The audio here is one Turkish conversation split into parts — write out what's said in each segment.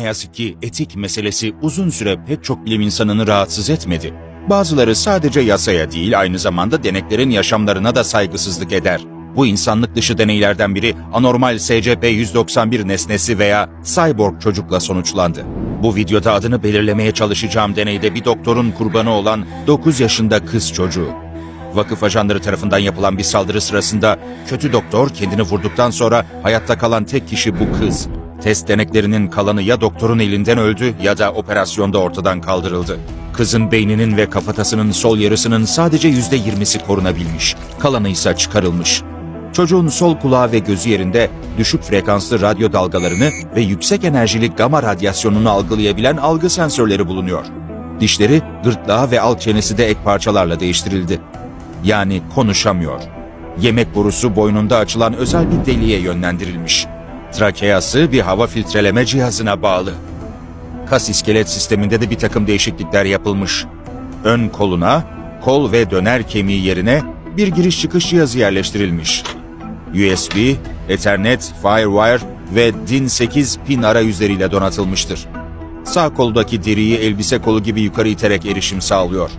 Ne yazık ki etik meselesi uzun süre pek çok bilim insanını rahatsız etmedi. Bazıları sadece yasaya değil aynı zamanda deneklerin yaşamlarına da saygısızlık eder. Bu insanlık dışı deneylerden biri anormal SCP-191 nesnesi veya cyborg çocukla sonuçlandı. Bu videoda adını belirlemeye çalışacağım deneyde bir doktorun kurbanı olan 9 yaşında kız çocuğu. Vakıf ajanları tarafından yapılan bir saldırı sırasında kötü doktor kendini vurduktan sonra hayatta kalan tek kişi bu kız. Test deneklerinin kalanı ya doktorun elinden öldü ya da operasyonda ortadan kaldırıldı. Kızın beyninin ve kafatasının sol yarısının sadece %20'si korunabilmiş. Kalanı ise çıkarılmış. Çocuğun sol kulağı ve gözü yerinde düşük frekanslı radyo dalgalarını ve yüksek enerjili gama radyasyonunu algılayabilen algı sensörleri bulunuyor. Dişleri, gırtlağı ve alt çenesi de ek parçalarla değiştirildi. Yani konuşamıyor. Yemek borusu boynunda açılan özel bir deliğe yönlendirilmiş. Trakeası bir hava filtreleme cihazına bağlı. Kas iskelet sisteminde de bir takım değişiklikler yapılmış. Ön koluna, kol ve döner kemiği yerine bir giriş çıkış cihazı yerleştirilmiş. USB, Ethernet, Firewire ve DIN 8 pin arayüzleriyle donatılmıştır. Sağ koldaki deriyi elbise kolu gibi yukarı iterek erişim sağlıyor.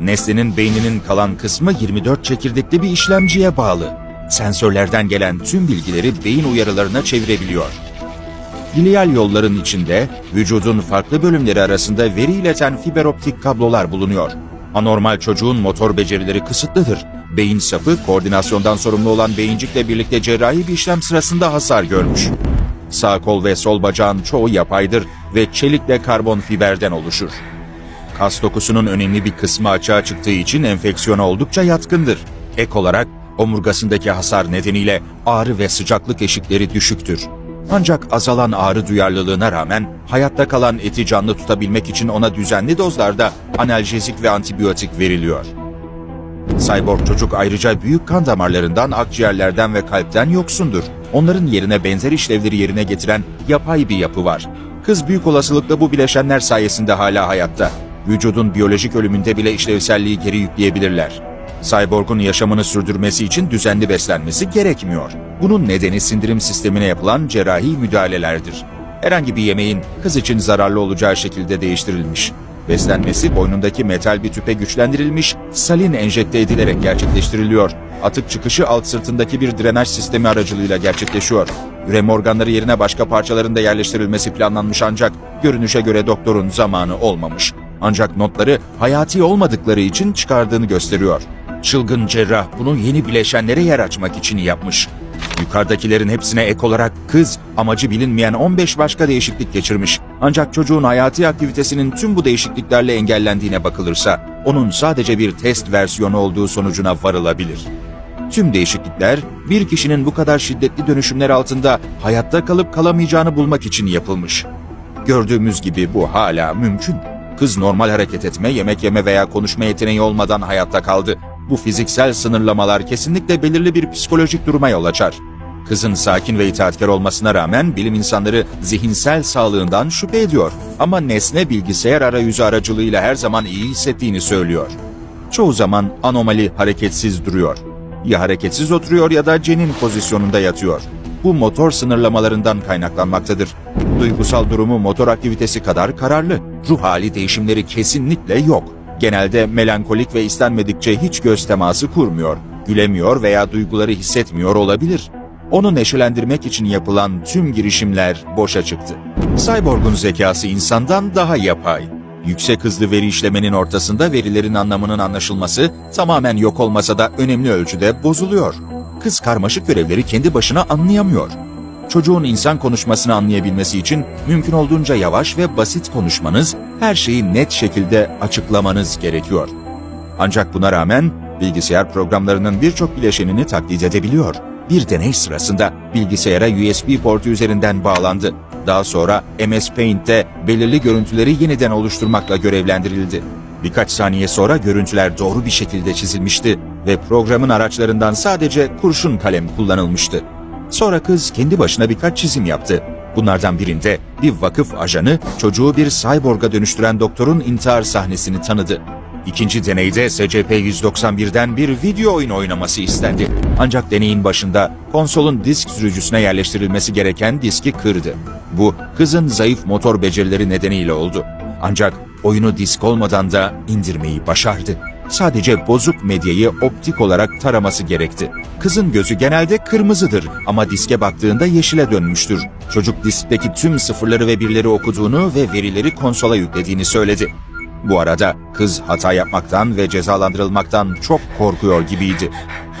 Nesnenin beyninin kalan kısmı 24 çekirdekli bir işlemciye bağlı. Sensörlerden gelen tüm bilgileri beyin uyarılarına çevirebiliyor. İliyal yolların içinde vücudun farklı bölümleri arasında veri ileten fiber optik kablolar bulunuyor. Anormal çocuğun motor becerileri kısıtlıdır. Beyin sapı koordinasyondan sorumlu olan beyincikle birlikte cerrahi bir işlem sırasında hasar görmüş. Sağ kol ve sol bacağın çoğu yapaydır ve çelikle karbon fiberden oluşur. Kas dokusunun önemli bir kısmı açığa çıktığı için enfeksiyona oldukça yatkındır. Ek olarak omurgasındaki hasar nedeniyle ağrı ve sıcaklık eşikleri düşüktür. Ancak azalan ağrı duyarlılığına rağmen hayatta kalan eti canlı tutabilmek için ona düzenli dozlarda analjezik ve antibiyotik veriliyor. Cyborg çocuk ayrıca büyük kan damarlarından, akciğerlerden ve kalpten yoksundur. Onların yerine benzer işlevleri yerine getiren yapay bir yapı var. Kız büyük olasılıkla bu bileşenler sayesinde hala hayatta. Vücudun biyolojik ölümünde bile işlevselliği geri yükleyebilirler. Cyborg'un yaşamını sürdürmesi için düzenli beslenmesi gerekmiyor. Bunun nedeni sindirim sistemine yapılan cerrahi müdahalelerdir. Herhangi bir yemeğin kız için zararlı olacağı şekilde değiştirilmiş. Beslenmesi boynundaki metal bir tüpe güçlendirilmiş, salin enjekte edilerek gerçekleştiriliyor. Atık çıkışı alt sırtındaki bir drenaj sistemi aracılığıyla gerçekleşiyor. Üreme organları yerine başka parçaların da yerleştirilmesi planlanmış ancak görünüşe göre doktorun zamanı olmamış. Ancak notları hayati olmadıkları için çıkardığını gösteriyor. Çılgın cerrah bunu yeni bileşenlere yer açmak için yapmış. Yukarıdakilerin hepsine ek olarak kız amacı bilinmeyen 15 başka değişiklik geçirmiş. Ancak çocuğun hayati aktivitesinin tüm bu değişikliklerle engellendiğine bakılırsa onun sadece bir test versiyonu olduğu sonucuna varılabilir. Tüm değişiklikler bir kişinin bu kadar şiddetli dönüşümler altında hayatta kalıp kalamayacağını bulmak için yapılmış. Gördüğümüz gibi bu hala mümkün. Kız normal hareket etme, yemek yeme veya konuşma yeteneği olmadan hayatta kaldı. Bu fiziksel sınırlamalar kesinlikle belirli bir psikolojik duruma yol açar. Kızın sakin ve itaatkar olmasına rağmen bilim insanları zihinsel sağlığından şüphe ediyor. Ama nesne bilgisayar arayüzü aracılığıyla her zaman iyi hissettiğini söylüyor. Çoğu zaman anomali hareketsiz duruyor. Ya hareketsiz oturuyor ya da cenin pozisyonunda yatıyor. Bu motor sınırlamalarından kaynaklanmaktadır. Duygusal durumu motor aktivitesi kadar kararlı. Ruh hali değişimleri kesinlikle yok. Genelde melankolik ve istenmedikçe hiç göz teması kurmuyor, gülemiyor veya duyguları hissetmiyor olabilir. Onu neşelendirmek için yapılan tüm girişimler boşa çıktı. Cyborg'un zekası insandan daha yapay. Yüksek hızlı veri işlemenin ortasında verilerin anlamının anlaşılması tamamen yok olmasa da önemli ölçüde bozuluyor. Kız karmaşık görevleri kendi başına anlayamıyor. Çocuğun insan konuşmasını anlayabilmesi için mümkün olduğunca yavaş ve basit konuşmanız, her şeyi net şekilde açıklamanız gerekiyor. Ancak buna rağmen bilgisayar programlarının birçok bileşenini taklit edebiliyor. Bir deney sırasında bilgisayara USB portu üzerinden bağlandı. Daha sonra MS Paint'te belirli görüntüleri yeniden oluşturmakla görevlendirildi. Birkaç saniye sonra görüntüler doğru bir şekilde çizilmişti ve programın araçlarından sadece kurşun kalem kullanılmıştı. Sonra kız kendi başına birkaç çizim yaptı. Bunlardan birinde bir vakıf ajanı çocuğu bir cyborga dönüştüren doktorun intihar sahnesini tanıdı. İkinci deneyde SCP-191'den bir video oyun oynaması istendi. Ancak deneyin başında konsolun disk sürücüsüne yerleştirilmesi gereken diski kırdı. Bu kızın zayıf motor becerileri nedeniyle oldu. Ancak oyunu disk olmadan da indirmeyi başardı. Sadece bozuk medyayı optik olarak taraması gerekti. Kızın gözü genelde kırmızıdır ama diske baktığında yeşile dönmüştür. Çocuk diskteki tüm sıfırları ve birleri okuduğunu ve verileri konsola yüklediğini söyledi. Bu arada kız hata yapmaktan ve cezalandırılmaktan çok korkuyor gibiydi.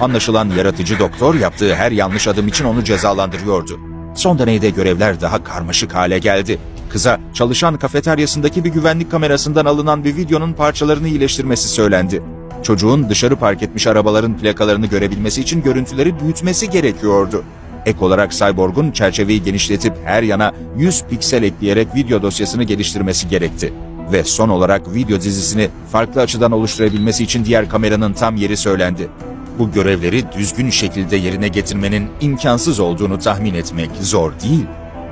Anlaşılan yaratıcı doktor yaptığı her yanlış adım için onu cezalandırıyordu. Son deneyde görevler daha karmaşık hale geldi. Kıza çalışan kafeteryasındaki bir güvenlik kamerasından alınan bir videonun parçalarını iyileştirmesi söylendi. Çocuğun dışarı park etmiş arabaların plakalarını görebilmesi için görüntüleri büyütmesi gerekiyordu. Ek olarak Cyborg'un çerçeveyi genişletip her yana 100 piksel ekleyerek video dosyasını geliştirmesi gerekti. Ve son olarak video dizisini farklı açıdan oluşturabilmesi için diğer kameranın tam yeri söylendi. Bu görevleri düzgün şekilde yerine getirmenin imkansız olduğunu tahmin etmek zor değil.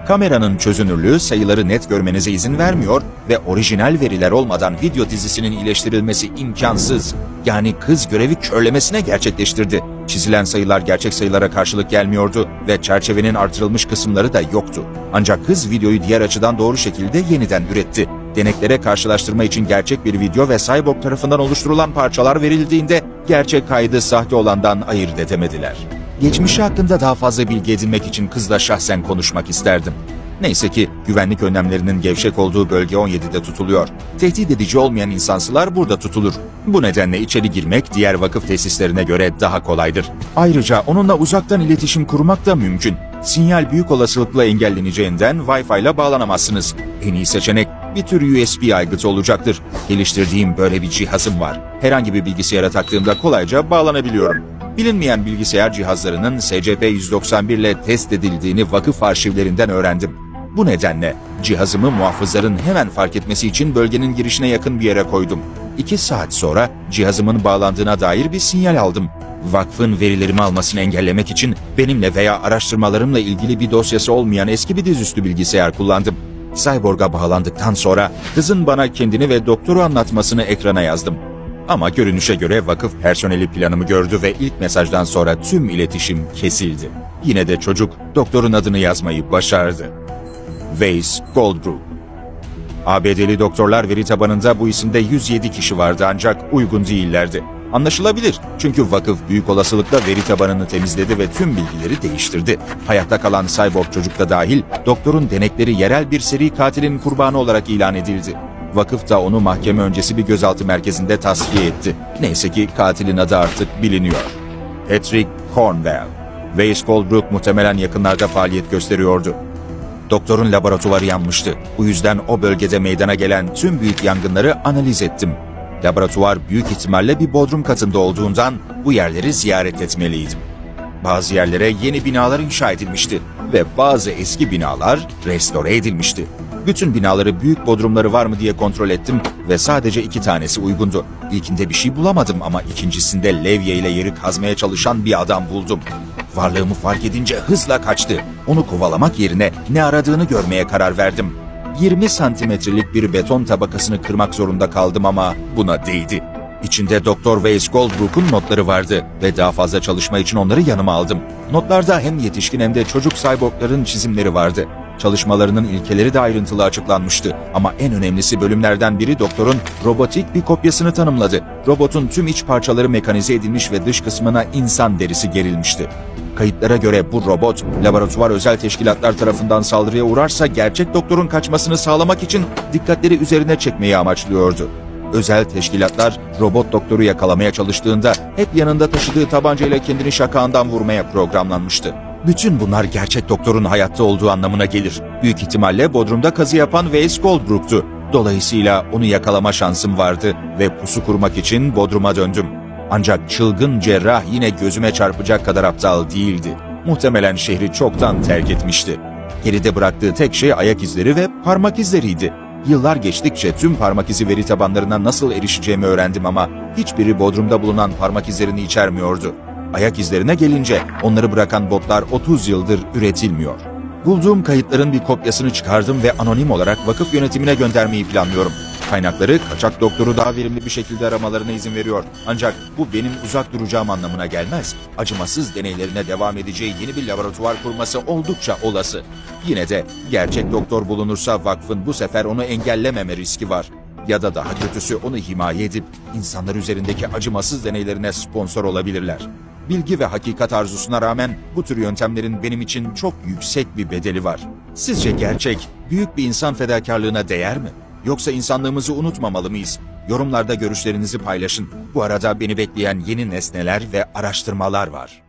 Kameranın çözünürlüğü sayıları net görmenize izin vermiyor ve orijinal veriler olmadan video dizisinin iyileştirilmesi imkansız. Yani kız görevi körlemesine gerçekleştirdi. Çizilen sayılar gerçek sayılara karşılık gelmiyordu ve çerçevenin artırılmış kısımları da yoktu. Ancak kız videoyu diğer açıdan doğru şekilde yeniden üretti. Deneklere karşılaştırma için gerçek bir video ve Cyborg tarafından oluşturulan parçalar verildiğinde gerçek kaydı sahte olandan ayırt edemediler. Geçmişi hakkında daha fazla bilgi edinmek için kızla şahsen konuşmak isterdim. Neyse ki güvenlik önlemlerinin gevşek olduğu bölge 17'de tutuluyor. Tehdit edici olmayan insansılar burada tutulur. Bu nedenle içeri girmek diğer vakıf tesislerine göre daha kolaydır. Ayrıca onunla uzaktan iletişim kurmak da mümkün. Sinyal büyük olasılıkla engelleneceğinden Wi-Fi ile bağlanamazsınız. En iyi seçenek bir tür USB aygıtı olacaktır. Geliştirdiğim böyle bir cihazım var. Herhangi bir bilgisayara taktığımda kolayca bağlanabiliyorum. Bilinmeyen bilgisayar cihazlarının SCP-191 ile test edildiğini vakıf arşivlerinden öğrendim. Bu nedenle cihazımı muhafızların hemen fark etmesi için bölgenin girişine yakın bir yere koydum. İki saat sonra cihazımın bağlandığına dair bir sinyal aldım. Vakfın verilerimi almasını engellemek için benimle veya araştırmalarımla ilgili bir dosyası olmayan eski bir dizüstü bilgisayar kullandım. Cyborg'a bağlandıktan sonra kızın bana kendini ve doktoru anlatmasını ekrana yazdım. Ama görünüşe göre vakıf personeli planımı gördü ve ilk mesajdan sonra tüm iletişim kesildi. Yine de çocuk doktorun adını yazmayı başardı. Weiss Goldbrook. ABD'li doktorlar veri tabanında bu isimde 107 kişi vardı ancak uygun değillerdi. Anlaşılabilir çünkü vakıf büyük olasılıkla veri tabanını temizledi ve tüm bilgileri değiştirdi. Hayatta kalan cyborg çocuk da dahil doktorun denekleri yerel bir seri katilin kurbanı olarak ilan edildi. Vakıf da onu mahkeme öncesi bir gözaltı merkezinde tasfiye etti. Neyse ki katilin adı artık biliniyor. Patrick Cornwell. Weiss Goldbrook muhtemelen yakınlarda faaliyet gösteriyordu. Doktorun laboratuvarı yanmıştı. Bu yüzden o bölgede meydana gelen tüm büyük yangınları analiz ettim. Laboratuvar büyük ihtimalle bir bodrum katında olduğundan bu yerleri ziyaret etmeliydim. Bazı yerlere yeni binalar inşa edilmişti ve bazı eski binalar restore edilmişti. Bütün binaları büyük bodrumları var mı diye kontrol ettim ve sadece iki tanesi uygundu. İlkinde bir şey bulamadım ama ikincisinde levye ile yeri kazmaya çalışan bir adam buldum. Varlığımı fark edince hızla kaçtı. Onu kovalamak yerine ne aradığını görmeye karar verdim. 20 santimetrelik bir beton tabakasını kırmak zorunda kaldım ama buna değdi. İçinde Dr. Weiss Goldbrook'un notları vardı ve daha fazla çalışma için onları yanıma aldım. Notlarda hem yetişkin hem de çocuk cyborgların çizimleri vardı. Çalışmalarının ilkeleri de ayrıntılı açıklanmıştı ama en önemlisi bölümlerden biri doktorun robotik bir kopyasını tanımladı. Robotun tüm iç parçaları mekanize edilmiş ve dış kısmına insan derisi gerilmişti. Kayıtlara göre bu robot, laboratuvar özel teşkilatlar tarafından saldırıya uğrarsa gerçek doktorun kaçmasını sağlamak için dikkatleri üzerine çekmeyi amaçlıyordu. Özel teşkilatlar robot doktoru yakalamaya çalıştığında hep yanında taşıdığı tabancayla kendini şakağından vurmaya programlanmıştı. Bütün bunlar gerçek doktorun hayatta olduğu anlamına gelir. Büyük ihtimalle Bodrum'da kazı yapan Weiss Goldbrook'tu. Dolayısıyla onu yakalama şansım vardı ve pusu kurmak için Bodrum'a döndüm. Ancak çılgın cerrah yine gözüme çarpacak kadar aptal değildi. Muhtemelen şehri çoktan terk etmişti. Geride bıraktığı tek şey ayak izleri ve parmak izleriydi. Yıllar geçtikçe tüm parmak izi veri tabanlarına nasıl erişeceğimi öğrendim ama hiçbiri Bodrum'da bulunan parmak izlerini içermiyordu. Ayak izlerine gelince onları bırakan botlar 30 yıldır üretilmiyor. Bulduğum kayıtların bir kopyasını çıkardım ve anonim olarak vakıf yönetimine göndermeyi planlıyorum. kaynakları kaçak doktoru daha verimli bir şekilde aramalarına izin veriyor. Ancak bu benim uzak duracağım anlamına gelmez. Acımasız deneylerine devam edeceği yeni bir laboratuvar kurması oldukça olası. Yine de gerçek doktor bulunursa vakfın bu sefer onu engellememe riski var. Ya da daha kötüsü onu himaye edip insanlar üzerindeki acımasız deneylerine sponsor olabilirler. Bilgi ve hakikat arzusuna rağmen bu tür yöntemlerin benim için çok yüksek bir bedeli var. Sizce gerçek, büyük bir insan fedakarlığına değer mi? Yoksa insanlığımızı unutmamalı mıyız? Yorumlarda görüşlerinizi paylaşın. Bu arada beni bekleyen yeni nesneler ve araştırmalar var.